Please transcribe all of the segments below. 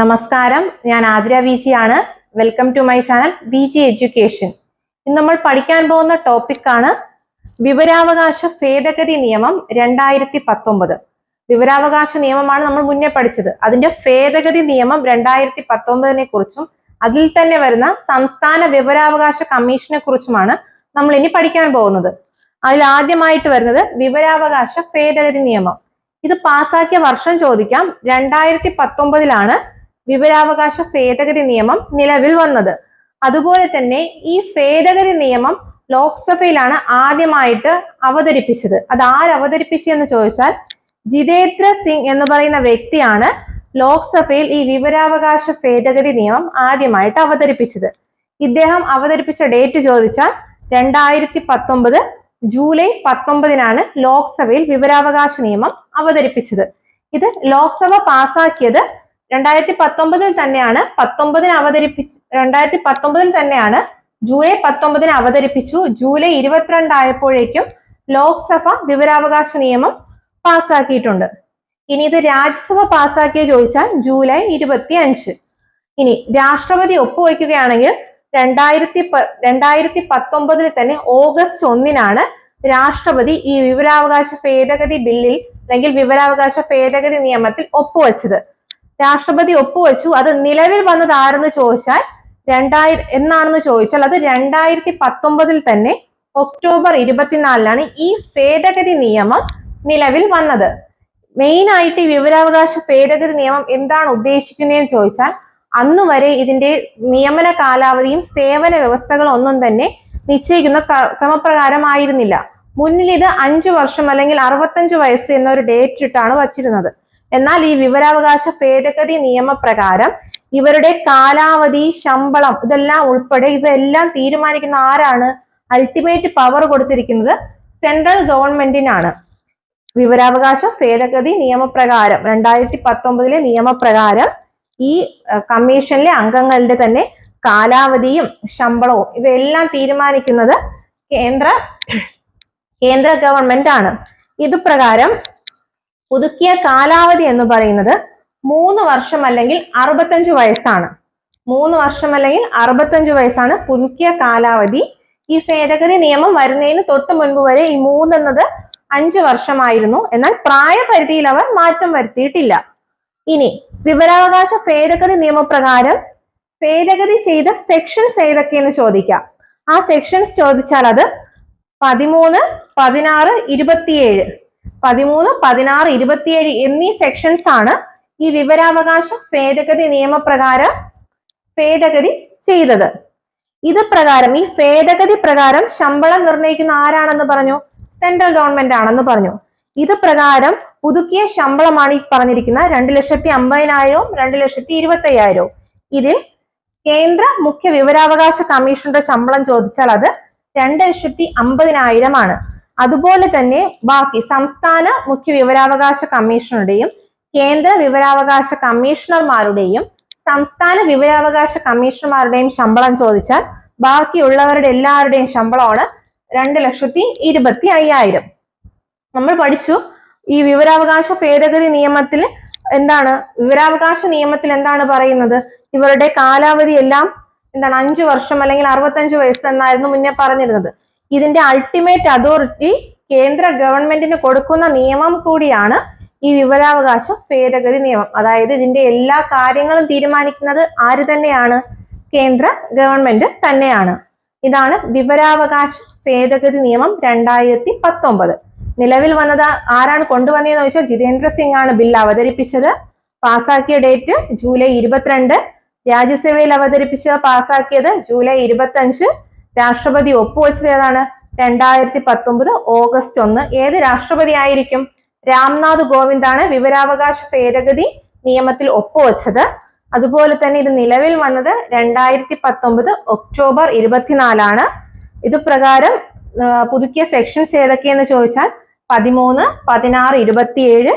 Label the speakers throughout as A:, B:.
A: നമസ്കാരം. ഞാൻ ആതിര വി ആണ് welcome to my channel V G education ഇന്ന് നമ്മൾ പഠിക്കാൻ പോകുന്ന ടോപ്പിക് ആണ് വിവരാവകാശ ഭേദഗതി നിയമം രണ്ടായിരത്തി പത്തൊമ്പത് വിവരാവകാശ നിയമമാണ് നമ്മൾ മുന്നേ പഠിച്ചത്. അതിന്റെ ഭേദഗതി നിയമം രണ്ടായിരത്തി പത്തൊമ്പതിനെ കുറിച്ചും അതിൽ തന്നെ വരുന്ന സംസ്ഥാന വിവരാവകാശ കമ്മീഷനെ കുറിച്ചുമാണ് നമ്മൾ ഇനി പഠിക്കാൻ പോകുന്നത്. അതിൽ ആദ്യമായിട്ട് വരുന്നത് വിവരാവകാശ ഭേദഗതി നിയമം. ഇത് പാസാക്കിയ വർഷം ചോദിക്കാം. രണ്ടായിരത്തി പത്തൊമ്പതിലാണ് വിവരാവകാശ ഭേദഗതി നിയമം നിലവിൽ വന്നത്. അതുപോലെ തന്നെ ഈ ഭേദഗതി നിയമം ലോക്സഭയിലാണ് ആദ്യമായിട്ട് അവതരിപ്പിച്ചത്. അത് ആരവതരിപ്പിച്ചു അവതരിപ്പിച്ചെന്ന് ചോദിച്ചാൽ ജിതേന്ദ്ര സിംഗ് എന്ന് പറയുന്ന വ്യക്തിയാണ് ലോക്സഭയിൽ ഈ വിവരാവകാശ ഭേദഗതി നിയമം ആദ്യമായിട്ട് അവതരിപ്പിച്ചത്. ഇദ്ദേഹം അവതരിപ്പിച്ച ഡേറ്റ് ചോദിച്ചാൽ രണ്ടായിരത്തി പത്തൊമ്പത് ജൂലൈ പത്തൊമ്പതിനാണ് ലോക്സഭയിൽ വിവരാവകാശ നിയമം അവതരിപ്പിച്ചത്. ഇത് ലോക്സഭ പാസാക്കിയത് രണ്ടായിരത്തി പത്തൊമ്പതിൽ തന്നെയാണ് പത്തൊമ്പതിന് അവതരിപ്പി രണ്ടായിരത്തി പത്തൊമ്പതിൽ തന്നെയാണ് ജൂലൈ പത്തൊമ്പതിന് അവതരിപ്പിച്ചു. ജൂലൈ ഇരുപത്തിരണ്ടായപ്പോഴേക്കും ലോക്സഭ വിവരാവകാശ നിയമം പാസ്സാക്കിയിട്ടുണ്ട്. ഇനി ഇത് രാജ്യസഭ പാസ്സാക്കിയ ചോദിച്ചാൽ ജൂലൈ ഇരുപത്തി അഞ്ച് ഇനി രാഷ്ട്രപതി ഒപ്പുവയ്ക്കുകയാണെങ്കിൽ രണ്ടായിരത്തി രണ്ടായിരത്തി പത്തൊമ്പതിൽ തന്നെ ഓഗസ്റ്റ് ഒന്നിനാണ് രാഷ്ട്രപതി ഈ വിവരാവകാശ ഭേദഗതി ബില്ലിൽ അല്ലെങ്കിൽ വിവരാവകാശ ഭേദഗതി നിയമത്തിൽ ഒപ്പുവെച്ചത്. രാഷ്ട്രപതി ഒപ്പുവെച്ചു. അത് നിലവിൽ വന്നത് ആരെന്ന് ചോദിച്ചാൽ രണ്ടായിര എന്നാണെന്ന് ചോദിച്ചാൽ അത് രണ്ടായിരത്തി പത്തൊമ്പതിൽ തന്നെ ഒക്ടോബർ ഇരുപത്തിനാലിലാണ് ഈ ഭേദഗതി നിയമം നിലവിൽ വന്നത്. മെയിൻ ആയിട്ട് ഈ വിവരാവകാശ ഭേദഗതി നിയമം എന്താണ് ഉദ്ദേശിക്കുന്നതെന്ന് ചോദിച്ചാൽ അന്ന് വരെ ഇതിന്റെ നിയമന കാലാവധിയും സേവന വ്യവസ്ഥകളും ഒന്നും തന്നെ നിശ്ചയിക്കുന്ന ക്രമപ്രകാരമായിരുന്നില്ല. മുന്നിൽ ഇത് അഞ്ചു വർഷം അല്ലെങ്കിൽ അറുപത്തഞ്ച് വയസ്സ് എന്നൊരു ഡേറ്റ് ഇട്ടാണ് വച്ചിരുന്നത്. എന്നാൽ ഈ വിവരാവകാശ ഭേദഗതി നിയമപ്രകാരം ഇവരുടെ കാലാവധി ശമ്പളം ഇതെല്ലാം ഉൾപ്പെടെ ഇവയെല്ലാം തീരുമാനിക്കുന്ന ആരാണ്? അൾട്ടിമേറ്റ് പവർ കൊടുത്തിരിക്കുന്നത് സെൻട്രൽ ഗവൺമെന്റിനാണ് വിവരാവകാശ ഭേദഗതി നിയമപ്രകാരം രണ്ടായിരത്തി പത്തൊമ്പതിലെ നിയമപ്രകാരം ഈ കമ്മീഷനിലെ അംഗങ്ങളുടെ തന്നെ കാലാവധിയും ശമ്പളവും ഇവയെല്ലാം തീരുമാനിക്കുന്നത് കേന്ദ്ര കേന്ദ്ര ഗവൺമെന്റ് ആണ്. ഇത് പ്രകാരം പുതുക്കിയ കാലാവധി എന്ന് പറയുന്നത് മൂന്ന് വർഷം അല്ലെങ്കിൽ അറുപത്തഞ്ച് വയസ്സാണ്. മൂന്ന് വർഷം അല്ലെങ്കിൽ അറുപത്തഞ്ച് വയസ്സാണ് പുതുക്കിയ കാലാവധി. ഈ ഭേദഗതി നിയമം വരുന്നതിന് തൊട്ട് മുൻപ് വരെ ഈ മൂന്നെന്നത് അഞ്ച് വർഷമായിരുന്നു. എന്നാൽ പ്രായപരിധിയിൽ അവർ മാറ്റം വരുത്തിയിട്ടില്ല. ഇനി വിവരാവകാശ ഭേദഗതി നിയമപ്രകാരം ഭേദഗതി ചെയ്ത സെക്ഷൻസ് ഏതൊക്കെയെന്ന് ചോദിക്കാം. ആ സെക്ഷൻസ് ചോദിച്ചാൽ അത് പതിമൂന്ന് പതിനാറ് ഇരുപത്തിയേഴ്. പതിമൂന്ന് പതിനാറ് ഇരുപത്തിയേഴ് എന്നീ സെക്ഷൻസ് ആണ് ഈ വിവരാവകാശ ഭേദഗതി നിയമപ്രകാരം ഭേദഗതി ചെയ്തത്. ഇത് പ്രകാരം ഈ ഭേദഗതി പ്രകാരം ശമ്പളം നിർണയിക്കുന്ന ആരാണെന്ന് പറഞ്ഞു? സെൻട്രൽ ഗവൺമെന്റ് ആണെന്ന് പറഞ്ഞു. ഇത് പ്രകാരം പുതുക്കിയ ശമ്പളമാണ് ഈ പറഞ്ഞിരിക്കുന്ന രണ്ട് ലക്ഷത്തി അമ്പതിനായിരവും രണ്ട് ലക്ഷത്തി ഇരുപത്തി അയ്യായിരവും ഇതിൽ കേന്ദ്ര മുഖ്യ വിവരാവകാശ കമ്മീഷണറുടെ ശമ്പളം ചോദിച്ചാൽ അത് രണ്ട് ലക്ഷത്തി അമ്പതിനായിരമാണ്. അതുപോലെ തന്നെ ബാക്കി സംസ്ഥാന മുഖ്യ വിവരാവകാശ കമ്മീഷണറുടെയും കേന്ദ്ര വിവരാവകാശ കമ്മീഷണർമാരുടെയും സംസ്ഥാന വിവരാവകാശ കമ്മീഷണർമാരുടെയും ശമ്പളം ചോദിച്ചാൽ ബാക്കിയുള്ളവരുടെ എല്ലാവരുടെയും ശമ്പളമാണ് രണ്ട് ലക്ഷത്തി ഇരുപത്തി അയ്യായിരം. നമ്മൾ പഠിച്ചു. ഈ വിവരാവകാശ ഭേദഗതി നിയമത്തിൽ എന്താണ്? വിവരാവകാശ നിയമത്തിൽ എന്താണ് പറയുന്നത്? ഇവരുടെ കാലാവധി എല്ലാം എന്താണ്? അഞ്ചു വർഷം അല്ലെങ്കിൽ അറുപത്തഞ്ച് വയസ്സ് എന്നായിരുന്നു മുന്നേ പറഞ്ഞിരുന്നത്. ഇതിന്റെ അൾട്ടിമേറ്റ് അതോറിറ്റി കേന്ദ്ര ഗവൺമെന്റിന് കൊടുക്കുന്ന നിയമം കൂടിയാണ് ഈ വിവരാവകാശ ഭേദഗതി നിയമം. അതായത് ഇതിന്റെ എല്ലാ കാര്യങ്ങളും തീരുമാനിക്കുന്നത് ആര് തന്നെയാണ്? കേന്ദ്ര ഗവൺമെന്റ് തന്നെയാണ്. ഇതാണ് വിവരാവകാശ ഭേദഗതി നിയമം രണ്ടായിരത്തി പത്തൊമ്പത് നിലവിൽ വന്നത് ആരാണ് കൊണ്ടുവന്നതെന്ന് ചോദിച്ചാൽ ജിതേന്ദ്ര സിംഗ് ആണ് ബിൽ അവതരിപ്പിച്ചത്. പാസാക്കിയ ഡേറ്റ് ജൂലൈ ഇരുപത്തിരണ്ട്. രാജ്യസഭയിൽ അവതരിപ്പിച്ച് പാസാക്കിയത് ജൂലൈ ഇരുപത്തഞ്ച് രാഷ്ട്രപതി ഒപ്പുവെച്ചത് ഏതാണ്? രണ്ടായിരത്തി പത്തൊമ്പത് ഓഗസ്റ്റ് ഒന്ന്. ഏത് രാഷ്ട്രപതി ആയിരിക്കും? രാംനാഥ് കോവിന്ദാണ് വിവരാവകാശ ഭേദഗതി നിയമത്തിൽ ഒപ്പുവെച്ചത്. അതുപോലെ തന്നെ ഇത് നിലവിൽ വന്നത് രണ്ടായിരത്തി പത്തൊമ്പത് ഒക്ടോബർ ഇരുപത്തിനാലാണ്. ഇത് പ്രകാരം പുതുക്കിയ സെക്ഷൻസ് ഏതൊക്കെയെന്ന് ചോദിച്ചാൽ പതിമൂന്ന് പതിനാറ് ഇരുപത്തിയേഴ്.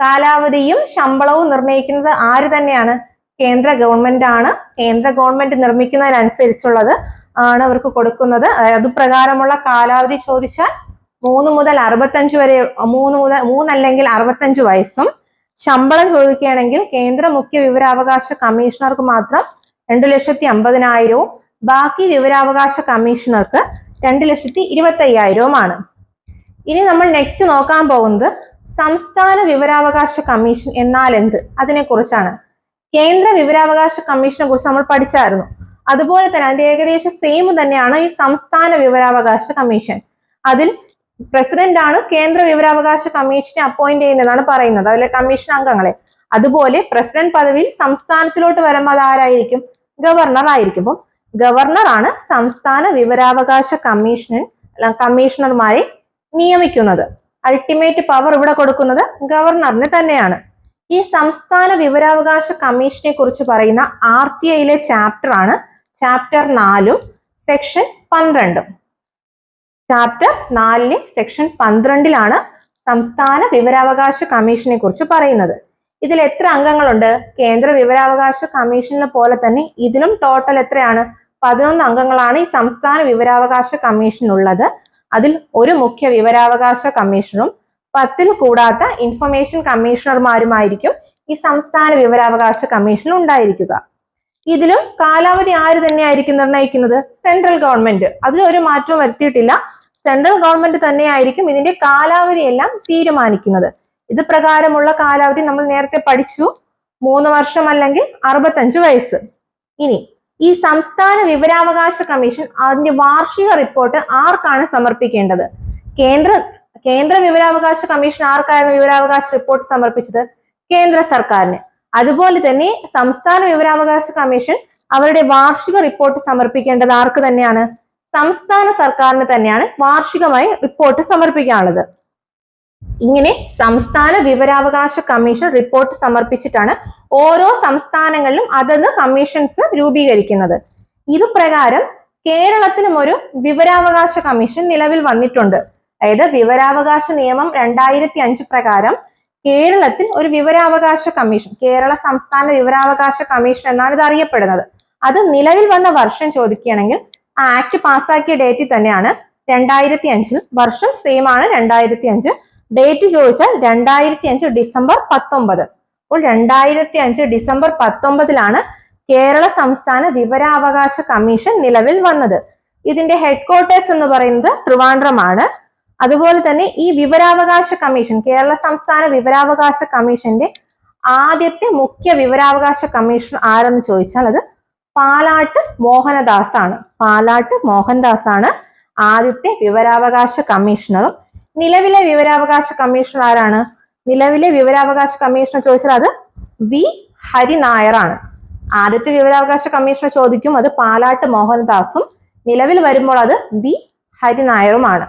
A: കാലാവധിയും ശമ്പളവും നിർണയിക്കുന്നത് ആര് തന്നെയാണ്? കേന്ദ്ര ഗവൺമെന്റ് ആണ്. കേന്ദ്ര ഗവൺമെന്റ് നിർമ്മിക്കുന്നതിനനുസരിച്ചുള്ളത്. ആണ് അവർക്ക് കൊടുക്കുന്നത്. അത് പ്രകാരമുള്ള കാലാവധി ചോദിച്ചാൽ മൂന്ന് മുതൽ അറുപത്തഞ്ച് വരെ മൂന്ന് മുതൽ മൂന്നല്ലെങ്കിൽ അറുപത്തഞ്ച് വയസ്സും. ശമ്പളം ചോദിക്കുകയാണെങ്കിൽ കേന്ദ്ര മുഖ്യ വിവരാവകാശ കമ്മീഷണർക്ക് മാത്രം രണ്ടു ലക്ഷത്തി അമ്പതിനായിരവും ബാക്കി വിവരാവകാശ കമ്മീഷണർക്ക് രണ്ട് ലക്ഷത്തി ഇരുപത്തി അയ്യായിരവുമാണ് ഇനി നമ്മൾ നെക്സ്റ്റ് നോക്കാൻ പോകുന്നത് സംസ്ഥാന വിവരാവകാശ കമ്മീഷൻ എന്നാൽ എന്ത്? അതിനെ കുറിച്ചാണ് കേന്ദ്ര വിവരാവകാശ കമ്മീഷനെ കുറിച്ച് നമ്മൾ പഠിച്ചായിരുന്നു. അതുപോലെ തന്നെ അതിന്റെ ഏകദേശം സെയിം തന്നെയാണ് ഈ സംസ്ഥാന വിവരാവകാശ കമ്മീഷൻ. അതിൽ പ്രസിഡന്റ് ആണ് കേന്ദ്ര വിവരാവകാശ കമ്മീഷനെ അപ്പോയിന്റ് ചെയ്യുന്നതാണ് പറയുന്നത്. അതിലെ കമ്മീഷൻ അംഗങ്ങളെ. അതുപോലെ പ്രസിഡന്റ് പദവിയിൽ സംസ്ഥാനത്തിലോട്ട് വരുമ്പോൾ ആരായിരിക്കും? ഗവർണർ ആയിരിക്കും. അപ്പം ഗവർണർ ആണ് സംസ്ഥാന വിവരാവകാശ കമ്മീഷന് കമ്മീഷണർമാരെ നിയമിക്കുന്നത്. അൾട്ടിമേറ്റ് പവർ ഇവിടെ കൊടുക്കുന്നത് ഗവർണറിന് തന്നെയാണ്. ഈ സംസ്ഥാന വിവരാവകാശ കമ്മീഷനെ കുറിച്ച് പറയുന്ന ആർ ടി ഐയിലെ ചാപ്റ്റർ ആണ് ചാപ്റ്റർ നാലും സെക്ഷൻ പന്ത്രണ്ടും. ചാപ്റ്റർ നാലിലെ സെക്ഷൻ പന്ത്രണ്ടിലാണ് സംസ്ഥാന വിവരാവകാശ കമ്മീഷനെ കുറിച്ച് പറയുന്നത്. ഇതിൽ എത്ര അംഗങ്ങളുണ്ട്? കേന്ദ്ര വിവരാവകാശ കമ്മീഷനിലെ പോലെ തന്നെ ഇതിലും ടോട്ടൽ എത്രയാണ്? പതിനൊന്ന് അംഗങ്ങളാണ് ഈ സംസ്ഥാന വിവരാവകാശ കമ്മീഷനുള്ളത് അതിൽ ഒരു മുഖ്യ വിവരാവകാശ കമ്മീഷണറും പത്തിൽ കൂടാത്ത ഇൻഫർമേഷൻ കമ്മീഷണർമാരുമായിരിക്കും ഈ സംസ്ഥാന വിവരാവകാശ കമ്മീഷനിൽ ഉണ്ടായിരിക്കുക. ഇതിലും കാലാവധി ആര് തന്നെയായിരിക്കും നിർണയിക്കുന്നത്? സെൻട്രൽ ഗവൺമെന്റ് അതിലൊരു മാറ്റവും വരുത്തിയിട്ടില്ല. സെൻട്രൽ ഗവൺമെന്റ് തന്നെയായിരിക്കും ഇതിന്റെ കാലാവധിയെല്ലാം തീരുമാനിക്കുന്നത്. ഇത് പ്രകാരമുള്ള കാലാവധി നമ്മൾ നേരത്തെ പഠിച്ചു. മൂന്ന് വർഷം അല്ലെങ്കിൽ അറുപത്തഞ്ച് വയസ്സ്. ഇനി ഈ സംസ്ഥാന വിവരാവകാശ കമ്മീഷൻ അതിന്റെ വാർഷിക റിപ്പോർട്ട് ആർക്കാണ് സമർപ്പിക്കേണ്ടത്? കേന്ദ്ര കേന്ദ്ര വിവരാവകാശ കമ്മീഷൻ ആർക്കായിരുന്നു വിവരാവകാശ റിപ്പോർട്ട് സമർപ്പിച്ചത്? കേന്ദ്ര സർക്കാരിന്. അതുപോലെ തന്നെ സംസ്ഥാന വിവരാവകാശ കമ്മീഷൻ അവരുടെ വാർഷിക റിപ്പോർട്ട് സമർപ്പിക്കേണ്ടത് ആർക്ക് തന്നെയാണ്? സംസ്ഥാന സർക്കാരിന് തന്നെയാണ് വാർഷികമായി റിപ്പോർട്ട് സമർപ്പിക്കാനുള്ളത്. ഇങ്ങനെ സംസ്ഥാന വിവരാവകാശ കമ്മീഷൻ റിപ്പോർട്ട് സമർപ്പിച്ചിട്ടാണ് ഓരോ സംസ്ഥാനങ്ങളിലും അതത് കമ്മീഷൻസ് രൂപീകരിക്കുന്നത്. ഇത് പ്രകാരം കേരളത്തിലും ഒരു വിവരാവകാശ കമ്മീഷൻ നിലവിൽ വന്നിട്ടുണ്ട്. അതായത് വിവരാവകാശ നിയമം രണ്ടായിരത്തി അഞ്ച് പ്രകാരം കേരളത്തിൽ ഒരു വിവരാവകാശ കമ്മീഷൻ കേരള സംസ്ഥാന വിവരാവകാശ കമ്മീഷൻ എന്നാണ് ഇത് അറിയപ്പെടുന്നത് അത് നിലവിൽ വന്ന വർഷം ചോദിക്കുകയാണെങ്കിൽ ആ ആക്ട് പാസ്സാക്കിയ ഡേറ്റിൽ തന്നെയാണ് രണ്ടായിരത്തി അഞ്ചിൽ വർഷം സെയിം ആണ് രണ്ടായിരത്തി അഞ്ച് ഡേറ്റ് ചോദിച്ചാൽ രണ്ടായിരത്തി അഞ്ച് ഡിസംബർ പത്തൊമ്പത്. അപ്പോൾ രണ്ടായിരത്തി അഞ്ച് ഡിസംബർ പത്തൊമ്പതിലാണ് കേരള സംസ്ഥാന വിവരാവകാശ കമ്മീഷൻ നിലവിൽ വന്നത്. ഇതിന്റെ ഹെഡ് ക്വാർട്ടേഴ്സ് എന്ന് പറയുന്നത് ട്രിവാൻഡ്രമാണ്. അതുപോലെ തന്നെ ഈ വിവരാവകാശ കമ്മീഷൻ കേരള സംസ്ഥാന വിവരാവകാശ കമ്മീഷന്റെ ആദ്യത്തെ മുഖ്യ വിവരാവകാശ കമ്മീഷൻ ആരെന്ന് ചോദിച്ചാൽ അത് പാലാട്ട് മോഹനദാസ് ആണ് പാലാട്ട് മോഹൻദാസ് ആണ് ആദ്യത്തെ വിവരാവകാശ കമ്മീഷണറും. നിലവിലെ വിവരാവകാശ കമ്മീഷണർ ആരാണ്? നിലവിലെ വിവരാവകാശ കമ്മീഷണർ ചോദിച്ചാൽ അത് വി ഹരിനായർ ആണ് ആദ്യത്തെ വിവരാവകാശ കമ്മീഷണർ ചോദിക്കും അത് പാലാട്ട് മോഹൻദാസും. നിലവിൽ വരുമ്പോൾ അത് വി ഹരിനായറുമാണ്